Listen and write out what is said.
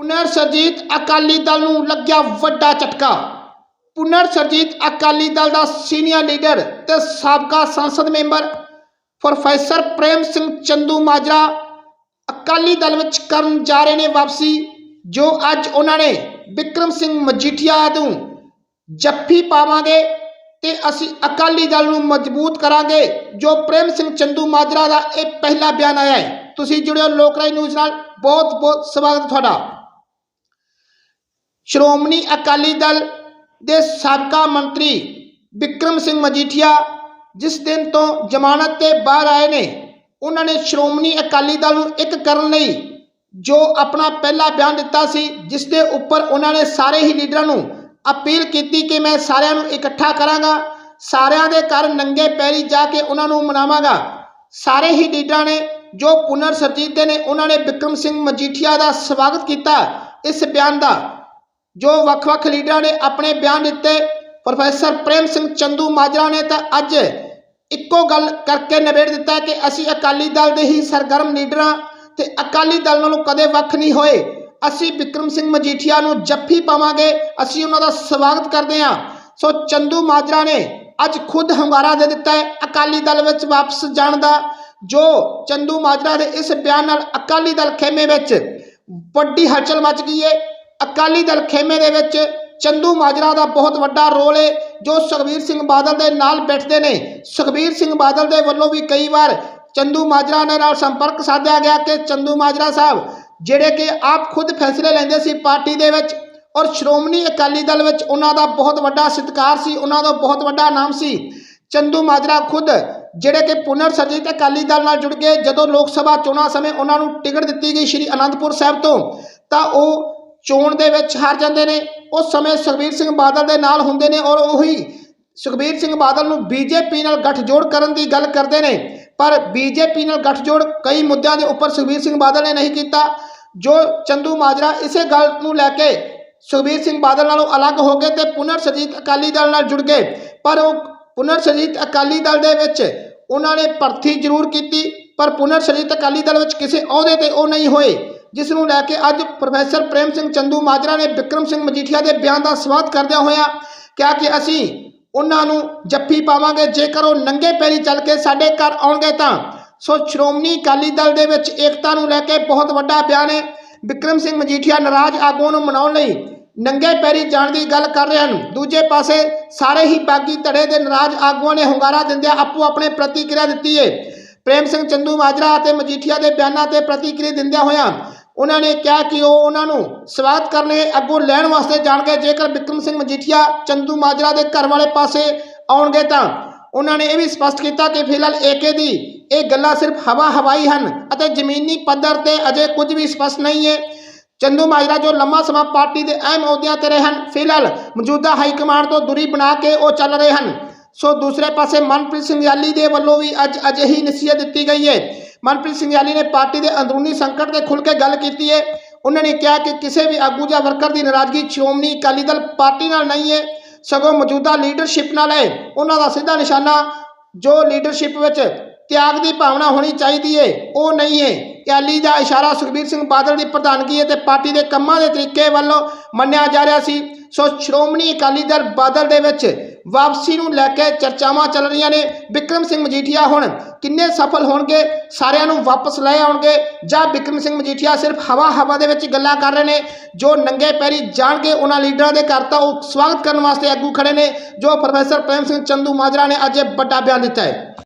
ਪੁਨਰ ਸਰਜੀਤ ਅਕਾਲੀ ਦਲ ਨੂੰ ਲੱਗਿਆ ਵੱਡਾ ਝਟਕਾ। ਪੁਨਰ ਸਰਜੀਤ ਅਕਾਲੀ ਦਲ ਦਾ ਸੀਨੀਅਰ ਲੀਡਰ ਤੇ ਸਾਬਕਾ ਸੰਸਦ member professor Prem Singh Chandumajra Akali Dal ਵਿੱਚ ਕਰਨ ਜਾ ਰਹੇ ਨੇ ਵਾਪਸੀ, ਜੋ ਅੱਜ ਉਹਨਾਂ ਨੇ ਵਿਕਰਮ ਸਿੰਘ ਮਜੀਠੀਆ ਨੂੰ ਜੱਫੀ ਪਾਵਾਂਗੇ ਤੇ ਅਸੀਂ ਅਕਾਲੀ ਦਲ ਨੂੰ ਮਜ਼ਬੂਤ ਕਰਾਂਗੇ, ਜੋ ਪ੍ਰੇਮ ਸਿੰਘ ਚੰਦੂ ਮਾਜਰਾ ਦਾ ਇਹ ਪਹਿਲਾ ਬਿਆਨ ਆਇਆ ਹੈ। ਤੁਸੀਂ ਜੁੜਿਓ ਲੋਕ ਰਾਏ ਨਿਊਜ਼ ਨਾਲ। ਬਹੁਤ ਬਹੁਤ ਸਵਾਗਤ ਤੁਹਾਡਾ। ਸ਼੍ਰੋਮਣੀ ਅਕਾਲੀ ਦਲ ਦੇ ਸਾਬਕਾ ਮੰਤਰੀ ਵਿਕਰਮ ਸਿੰਘ ਮਜੀਠੀਆ ਜਿਸ ਦਿਨ ਤੋਂ ਜ਼ਮਾਨਤ ਤੇ ਬਾਹਰ ਆਏ ਨੇ, ਉਹਨਾਂ ਨੇ ਸ਼੍ਰੋਮਣੀ ਅਕਾਲੀ ਦਲ ਨੂੰ ਇੱਕ ਕਰਨ ਲਈ ਜੋ ਆਪਣਾ ਪਹਿਲਾ ਬਿਆਨ ਦਿੱਤਾ ਸੀ, ਜਿਸ ਦੇ ਉੱਪਰ ਉਹਨਾਂ ਨੇ ਸਾਰੇ ਹੀ ਲੀਡਰਾਂ ਨੂੰ ਅਪੀਲ ਕੀਤੀ ਕਿ ਮੈਂ ਸਾਰਿਆਂ ਨੂੰ ਇਕੱਠਾ ਕਰਾਂਗਾ, ਸਾਰਿਆਂ ਦੇ ਘਰ ਨੰਗੇ ਪੈਰੀ ਜਾ ਕੇ ਉਹਨਾਂ ਨੂੰ ਮਨਾਵਾਂਗਾ। ਸਾਰੇ ਹੀ ਲੀਡਰਾਂ ਨੇ ਜੋ ਪੁਨਰ ਸਰਜੀਤ ਨੇ, ਉਹਨਾਂ ਨੇ ਵਿਕਰਮ ਸਿੰਘ ਮਜੀਠੀਆ ਦਾ ਸਵਾਗਤ ਕੀਤਾ। ਇਸ ਬਿਆਨ ਦਾ ਜੋ ਵੱਖ-ਵੱਖ ਲੀਡਰਾਂ ਨੇ ਆਪਣੇ ਬਿਆਨ ਦਿੱਤੇ, ਪ੍ਰੋਫੈਸਰ ਪ੍ਰੇਮ ਸਿੰਘ ਚੰਦੂ ਮਾਜਰਾ ਨੇ ਤਾਂ ਅੱਜ ਇੱਕੋ ਗੱਲ ਕਰਕੇ ਨਿਬੇੜ ਦਿੱਤਾ ਕਿ ਅਸੀਂ ਅਕਾਲੀ ਦਲ ਦੇ ਹੀ ਸਰਗਰਮ ਲੀਡਰਾਂ ਤੇ ਅਕਾਲੀ ਦਲ ਨਾਲੋਂ ਕਦੇ ਵੱਖ ਨਹੀਂ ਹੋਏ। ਅਸੀਂ ਵਿਕਰਮ ਸਿੰਘ ਮਜੀਠੀਆ ਨੂੰ ਜੱਫੀ ਪਾਵਾਂਗੇ, ਅਸੀਂ ਉਹਨਾਂ ਦਾ ਸਵਾਗਤ ਕਰਦੇ ਹਾਂ। ਸੋ ਚੰਦੂ ਮਾਜਰਾ ਨੇ ਅੱਜ ਖੁਦ ਹੰਗਾਰਾ ਦੇ ਦਿੱਤਾ ਹੈ ਅਕਾਲੀ ਦਲ ਵਿੱਚ ਵਾਪਸ ਜਾਣ ਦਾ, ਜੋ ਚੰਦੂ ਮਾਜਰਾ ਦੇ ਇਸ ਬਿਆਨ ਨਾਲ ਅਕਾਲੀ ਦਲ ਖੇਮੇ ਵਿੱਚ ਵੱਡੀ ਹਲਚਲ ਮਚ ਗਈ ਹੈ। ਅਕਾਲੀ ਦਲ ਖੇਮੇ ਦੇ ਵਿੱਚ ਚੰਦੂ ਮਾਜਰਾ ਦਾ ਬਹੁਤ ਵੱਡਾ ਰੋਲ ਹੈ ਜੋ ਸੁਖਬੀਰ ਸਿੰਘ ਬਾਦਲ ਦੇ ਨਾਲ ਬੈਠਦੇ ਨੇ। ਸੁਖਬੀਰ ਸਿੰਘ ਬਾਦਲ ਦੇ ਵੱਲੋਂ ਵੀ ਕਈ ਵਾਰ ਚੰਦੂ ਮਾਜਰਾ ਦੇ ਨਾਲ ਸੰਪਰਕ ਸਾਧਿਆ ਗਿਆ ਕਿ ਚੰਦੂ ਮਾਜਰਾ ਸਾਹਿਬ, ਜਿਹੜੇ ਕਿ ਆਪ ਖੁਦ ਫੈਸਲੇ ਲੈਂਦੇ ਸੀ ਪਾਰਟੀ ਦੇ ਵਿੱਚ ਔਰ ਸ਼੍ਰੋਮਣੀ ਅਕਾਲੀ ਦਲ ਵਿੱਚ ਉਹਨਾਂ ਦਾ ਬਹੁਤ ਵੱਡਾ ਸਤਿਕਾਰ ਸੀ, ਉਹਨਾਂ ਦਾ ਬਹੁਤ ਵੱਡਾ ਨਾਮ ਸੀ। ਚੰਦੂ ਮਾਜਰਾ ਖੁਦ, ਜਿਹੜੇ ਕਿ ਪੁਨਰ ਸਰਜੀਤ ਅਕਾਲੀ ਦਲ ਨਾਲ ਜੁੜ ਗਏ, ਜਦੋਂ ਲੋਕ ਸਭਾ ਚੋਣਾਂ ਸਮੇਂ ਉਹਨਾਂ ਨੂੰ ਟਿਕਟ ਦਿੱਤੀ ਗਈ ਸ਼੍ਰੀ ਅਨੰਦਪੁਰ ਸਾਹਿਬ ਤੋਂ, ਤਾਂ ਉਹ ਚੋਣ ਦੇ ਵਿੱਚ ਹਾਰ ਜਾਂਦੇ ਨੇ। ਉਸ ਸਮੇਂ ਸੁਖਬੀਰ ਸਿੰਘ ਬਾਦਲ ਦੇ ਨਾਲ ਹੁੰਦੇ ਨੇ ਔਰ ਉਹੀ ਸੁਖਬੀਰ ਸਿੰਘ ਬਾਦਲ ਨੂੰ ਬੀਜੇਪੀ ਨਾਲ ਗੱਠਜੋੜ ਕਰਨ ਦੀ ਗੱਲ ਕਰਦੇ ਨੇ। ਪਰ ਬੀਜੇਪੀ ਨਾਲ ਗੱਠਜੋੜ ਕਈ ਮੁੱਦਿਆਂ ਦੇ ਉੱਪਰ ਸੁਖਬੀਰ ਸਿੰਘ ਬਾਦਲ ਨੇ ਨਹੀਂ ਕੀਤਾ। ਜੋ ਚੰਦੂ ਮਾਜਰਾ ਇਸੇ ਗੱਲ ਨੂੰ ਲੈ ਕੇ ਸੁਖਬੀਰ ਸਿੰਘ ਬਾਦਲ ਨਾਲੋਂ ਅਲੱਗ ਹੋ ਗਏ ਤੇ ਪੁਨਰ ਸਰਜੀਤ ਅਕਾਲੀ ਦਲ ਨਾਲ ਜੁੜ ਗਏ। ਪਰ ਉਹ ਪੁਨਰ ਸਰਜੀਤ ਅਕਾਲੀ ਦਲ ਦੇ ਵਿੱਚ ਉਹਨਾਂ ਨੇ ਭਰਤੀ ਜ਼ਰੂਰ ਕੀਤੀ, ਪਰ ਪੁਨਰ ਸਰਜੀਤ ਅਕਾਲੀ ਦਲ ਵਿੱਚ ਕਿਸੇ ਅਹੁਦੇ ਤੇ ਉਹ ਨਹੀਂ ਹੋਏ। ਜਿਸ ਨੂੰ ਲੈ ਕੇ ਅੱਜ ਪ੍ਰੋਫੈਸਰ ਪ੍ਰੇਮ ਸਿੰਘ ਚੰਦੂ ਮਾਜਰਾ ਨੇ ਵਿਕਰਮ ਸਿੰਘ ਮਜੀਠੀਆ ਦੇ ਬਿਆਨ ਦਾ ਸਵਾਗਤ ਕਰਦਿਆਂ ਹੋਇਆ ਕਿਹਾ ਕਿ ਅਸੀਂ ਉਹਨਾਂ ਨੂੰ ਜੱਫੀ ਪਾਵਾਂਗੇ, ਜੇਕਰ ਉਹ ਨੰਗੇ ਪੈਰੀ ਚੱਲ ਕੇ ਸਾਡੇ ਘਰ ਆਉਣਗੇ ਤਾਂ। ਸੋ ਸ਼੍ਰੋਮਣੀ ਅਕਾਲੀ ਦਲ ਦੇ ਵਿੱਚ ਏਕਤਾ ਨੂੰ ਲੈ ਕੇ ਬਹੁਤ ਵੱਡਾ ਬਿਆਨ ਹੈ। ਵਿਕਰਮ ਸਿੰਘ ਮਜੀਠੀਆ ਨਾਰਾਜ਼ ਆਗੂਆਂ ਨੂੰ ਮਨਾਉਣ ਲਈ ਨੰਗੇ ਪੈਰੀ ਜਾਣ ਦੀ ਗੱਲ ਕਰ ਰਹੇ ਹਨ। ਦੂਜੇ ਪਾਸੇ ਸਾਰੇ ਹੀ ਬਾਗੀ ਧੜੇ ਦੇ ਨਾਰਾਜ਼ ਆਗੂਆਂ ਨੇ ਹੁੰਗਾਰਾ ਦਿੰਦਿਆਂ ਆਪੋ ਆਪਣੇ ਪ੍ਰਤੀਕਿਰਿਆ ਦਿੱਤੀ ਹੈ। ਪ੍ਰੇਮ ਸਿੰਘ ਚੰਦੂ ਮਾਜਰਾ ਅਤੇ ਮਜੀਠੀਆ ਦੇ ਬਿਆਨਾਂ ਤੇ ਪ੍ਰਤੀਕਿਰਿਆ ਦਿੰਦਿਆਂ ਹੋਇਆਂ ਉਹਨਾਂ ਨੇ ਕਿਹਾ ਕਿ ਉਹ ਉਹਨਾਂ ਨੂੰ ਸਵਾਗਤ ਕਰਨੇ ਅੱਗੋਂ ਲੈਣ ਵਾਸਤੇ ਜਾਣਗੇ। ਜੇਕਰ ਬਿਕਰਮ ਸਿੰਘ ਮਜੀਠੀਆ ਚੰਦੂ ਮਾਜਰਾ ਦੇ ਘਰ ਵਾਲੇ ਪਾਸੇ ਆਉਣਗੇ ਤਾਂ ਉਹਨਾਂ ਨੇ ਇਹ ਵੀ ਸਪਸ਼ਟ ਕੀਤਾ ਕਿ ਫਿਲਹਾਲ ਏਕੇ ਦੀ ਇਹ ਗੱਲਾਂ ਸਿਰਫ ਹਵਾ ਹਵਾਈ ਹਨ ਅਤੇ ਜ਼ਮੀਨੀ ਪੱਧਰ ਤੇ ਅਜੇ ਕੁਝ ਵੀ ਸਪਸ਼ਟ ਨਹੀਂ ਹੈ। ਚੰਦੂ ਮਾਜਰਾ ਜੋ ਲੰਮਾ ਸਮਾਂ ਪਾਰਟੀ ਦੇ ਅਹਿਮ ਅਹੁਦਿਆਂ ਤੇ ਰਹੇ ਹਨ, ਫਿਲਹਾਲ ਮੌਜੂਦਾ ਹਾਈ ਕਮਾਂਡ ਤੋਂ ਦੂਰੀ ਬਣਾ ਕੇ ਉਹ ਚੱਲ ਰਹੇ ਹਨ। ਸੋ ਦੂਸਰੇ ਪਾਸੇ ਮਨਪ੍ਰੀਤ ਸਿੰਘ ਯਾਲੀ ਦੇ ਵੱਲੋਂ ਵੀ ਅੱਜ ਅਜਿਹੀ ਨਸੀਹਤ ਦਿੱਤੀ ਗਈ ਹੈ ਮਨਪ੍ਰੀਤ ਸਿੰਘ ਯਾਲੀ ਨੇ ਪਾਰਟੀ ਦੇ ਅੰਦਰੂਨੀ ਸੰਕਟ ਤੇ ਖੁੱਲ੍ਹ ਕੇ ਗੱਲ ਕੀਤੀ ਹੈ ਉਹਨਾਂ ਨੇ ਕਿਹਾ ਕਿ ਕਿਸੇ ਵੀ ਆਗੂ ਜਾਂ ਵਰਕਰ ਦੀ ਨਾਰਾਜ਼ਗੀ ਸ਼੍ਰੋਮਣੀ ਅਕਾਲੀ ਦਲ ਪਾਰਟੀ ਨਾਲ ਨਹੀਂ ਹੈ ਸਗੋਂ ਮੌਜੂਦਾ ਲੀਡਰਸ਼ਿਪ ਨਾਲ ਹੈ ਉਹਨਾਂ ਦਾ ਸਿੱਧਾ ਨਿਸ਼ਾਨਾ ਜੋ ਲੀਡਰਸ਼ਿਪ ਵਿੱਚ ਤਿਆਗ ਦੀ ਭਾਵਨਾ ਹੋਣੀ ਚਾਹੀਦੀ ਹੈ ਉਹ ਨਹੀਂ ਹੈ ਅਕਾਲੀ ਦਾ ਇਸ਼ਾਰਾ ਸੁਖਬੀਰ ਸਿੰਘ ਬਾਦਲ ਦੀ ਪ੍ਰਧਾਨਗੀ ਅਤੇ ਪਾਰਟੀ ਦੇ ਕੰਮਾਂ ਦੇ ਤਰੀਕੇ ਵੱਲੋਂ ਮੰਨਿਆ ਜਾ ਰਿਹਾ ਸੀ। ਸੋ ਸ਼੍ਰੋਮਣੀ ਅਕਾਲੀ ਦਲ ਬਾਦਲ ਦੇ ਵਿੱਚ ਵਾਪਸੀ ਨੂੰ ਲੈ ਕੇ ਚਰਚਾਵਾਂ ਚੱਲ ਰਹੀਆਂ ਨੇ। ਵਿਕਰਮ ਸਿੰਘ ਮਜੀਠੀਆ ਹੁਣ ਕਿੰਨੇ ਸਫਲ ਹੋਣਗੇ, ਸਾਰਿਆਂ ਨੂੰ ਵਾਪਸ ਲੈ ਆਉਣਗੇ ਜਾਂ ਵਿਕਰਮ ਸਿੰਘ ਮਜੀਠੀਆ ਸਿਰਫ ਹਵਾ ਹਵਾ ਦੇ ਵਿੱਚ ਗੱਲਾਂ ਕਰ ਰਹੇ ਨੇ, ਜੋ ਨੰਗੇ ਪੈਰੀ ਜਾਣਗੇ ਉਹਨਾਂ ਲੀਡਰਾਂ ਦੇ ਘਰ ਤਾਂ ਉਹ ਸਵਾਗਤ ਕਰਨ ਵਾਸਤੇ ਆਗੂ ਖੜੇ ਨੇ, ਜੋ ਪ੍ਰੋਫੈਸਰ ਪ੍ਰੇਮ ਸਿੰਘ ਚੰਦੂ ਮਾਜਰਾ ਨੇ ਅੱਜ ਵੱਡਾ ਬਿਆਨ ਦਿੱਤਾ ਹੈ।